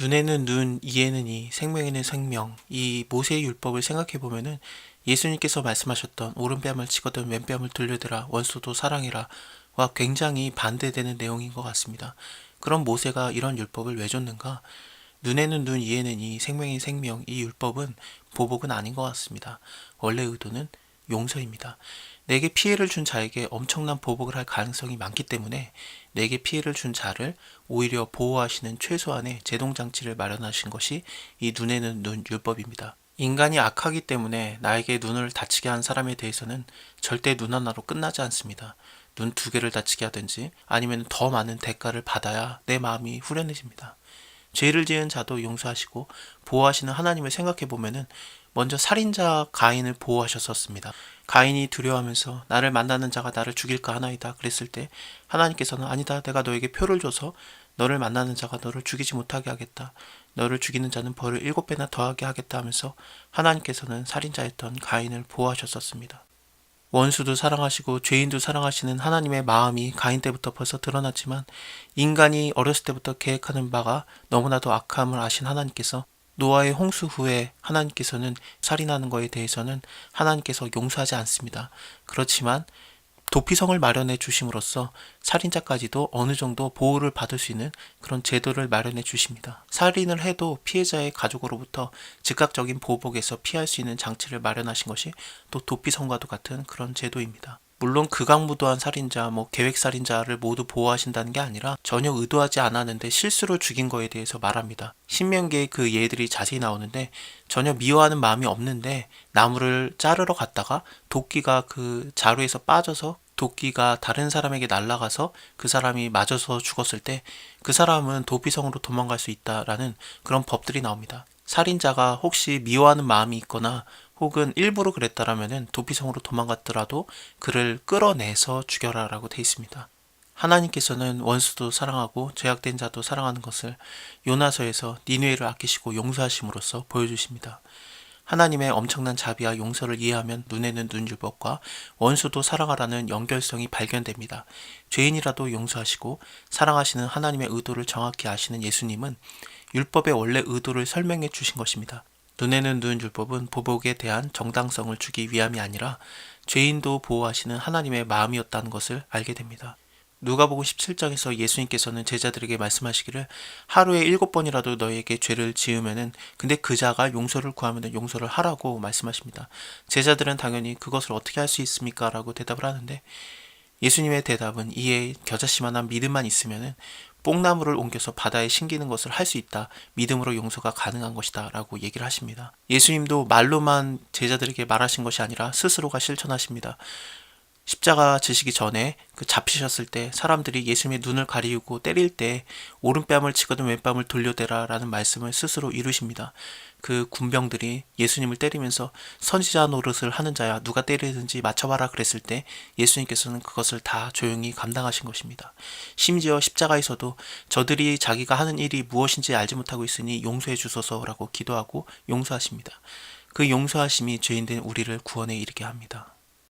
눈에는 눈, 이에는 이, 생명에는 생명. 이 모세의 율법을 생각해 보면은 예수님께서 말씀하셨던 오른뺨을 치거든 왼뺨을 돌려대라 원수도 사랑해라 와 굉장히 반대되는 내용인 것 같습니다. 그럼 모세가 이런 율법을 왜 줬는가? 눈에는 눈, 이에는 이, 생명이 생명. 이 율법은 보복은 아닌 것 같습니다. 원래 의도는 용서입니다. 내게 피해를 준 자에게 엄청난 보복을 할 가능성이 많기 때문에 내게 피해를 준 자를 오히려 보호하시는 최소한의 제동장치를 마련하신 것이 이 눈에는 눈 율법입니다. 인간이 악하기 때문에 나에게 눈을 다치게 한 사람에 대해서는 절대 눈 하나로 끝나지 않습니다. 눈 두 개를 다치게 하든지 아니면 더 많은 대가를 받아야 내 마음이 후련해집니다. 죄를 지은 자도 용서하시고 보호하시는 하나님을 생각해 보면은 먼저 살인자 가인을 보호하셨었습니다. 가인이 두려워하면서 나를 만나는 자가 나를 죽일까 하나이다 그랬을 때 하나님께서는 아니다 내가 너에게 표를 줘서 너를 만나는 자가 너를 죽이지 못하게 하겠다. 너를 죽이는 자는 벌을 일곱 배나 더하게 하겠다 하면서 하나님께서는 살인자였던 가인을 보호하셨었습니다. 원수도 사랑하시고 죄인도 사랑하시는 하나님의 마음이 가인 때부터 벌써 드러났지만 인간이 어렸을 때부터 계획하는 바가 너무나도 악함을 아신 하나님께서 노아의 홍수 후에 하나님께서는 살인하는 것에 대해서는 하나님께서 용서하지 않습니다. 그렇지만 도피성을 마련해 주심으로써 살인자까지도 어느 정도 보호를 받을 수 있는 그런 제도를 마련해 주십니다. 살인을 해도 피해자의 가족으로부터 즉각적인 보복에서 피할 수 있는 장치를 마련하신 것이 또 도피성과도 같은 그런 제도입니다. 물론 극악무도한 살인자, 뭐 계획살인자를 모두 보호하신다는 게 아니라 전혀 의도하지 않았는데 실수로 죽인 거에 대해서 말합니다. 신명기에 그 예들이 자세히 나오는데 전혀 미워하는 마음이 없는데 나무를 자르러 갔다가 도끼가 그 자루에서 빠져서 도끼가 다른 사람에게 날아가서 그 사람이 맞아서 죽었을 때 그 사람은 도피성으로 도망갈 수 있다라는 그런 법들이 나옵니다. 살인자가 혹시 미워하는 마음이 있거나 혹은 일부러 그랬다라면은 도피성으로 도망갔더라도 그를 끌어내서 죽여라라고 돼 있습니다. 하나님께서는 원수도 사랑하고 죄악된 자도 사랑하는 것을 요나서에서 니누에를 아끼시고 용서하심으로써 보여주십니다. 하나님의 엄청난 자비와 용서를 이해하면 눈에는 눈율법과 원수도 사랑하라는 연결성이 발견됩니다. 죄인이라도 용서하시고 사랑하시는 하나님의 의도를 정확히 아시는 예수님은 율법의 원래 의도를 설명해 주신 것입니다. 눈에는 눈 율법은 보복에 대한 정당성을 주기 위함이 아니라 죄인도 보호하시는 하나님의 마음이었다는 것을 알게 됩니다. 누가복음 17장에서 예수님께서는 제자들에게 말씀하시기를 하루에 일곱 번이라도 너에게 죄를 지으면은 근데 그 자가 용서를 구하면 용서를 하라고 말씀하십니다. 제자들은 당연히 그것을 어떻게 할 수 있습니까? 라고 대답을 하는데 예수님의 대답은 이에 겨자씨만한 믿음만 있으면은 뽕나무를 옮겨서 바다에 심기는 것을 할 수 있다. 믿음으로 용서가 가능한 것이다. 라고 얘기를 하십니다. 예수님도 말로만 제자들에게 말하신 것이 아니라 스스로가 실천하십니다. 십자가 지시기 전에 그 잡히셨을 때 사람들이 예수님의 눈을 가리우고 때릴 때 오른뺨을 치거든 왼뺨을 돌려대라 라는 말씀을 스스로 이루십니다. 그 군병들이 예수님을 때리면서 선지자 노릇을 하는 자야 누가 때리든지 맞춰봐라 그랬을 때 예수님께서는 그것을 다 조용히 감당하신 것입니다. 심지어 십자가에서도 저들이 자기가 하는 일이 무엇인지 알지 못하고 있으니 용서해 주소서라고 기도하고 용서하십니다. 그 용서하심이 죄인된 우리를 구원에 이르게 합니다.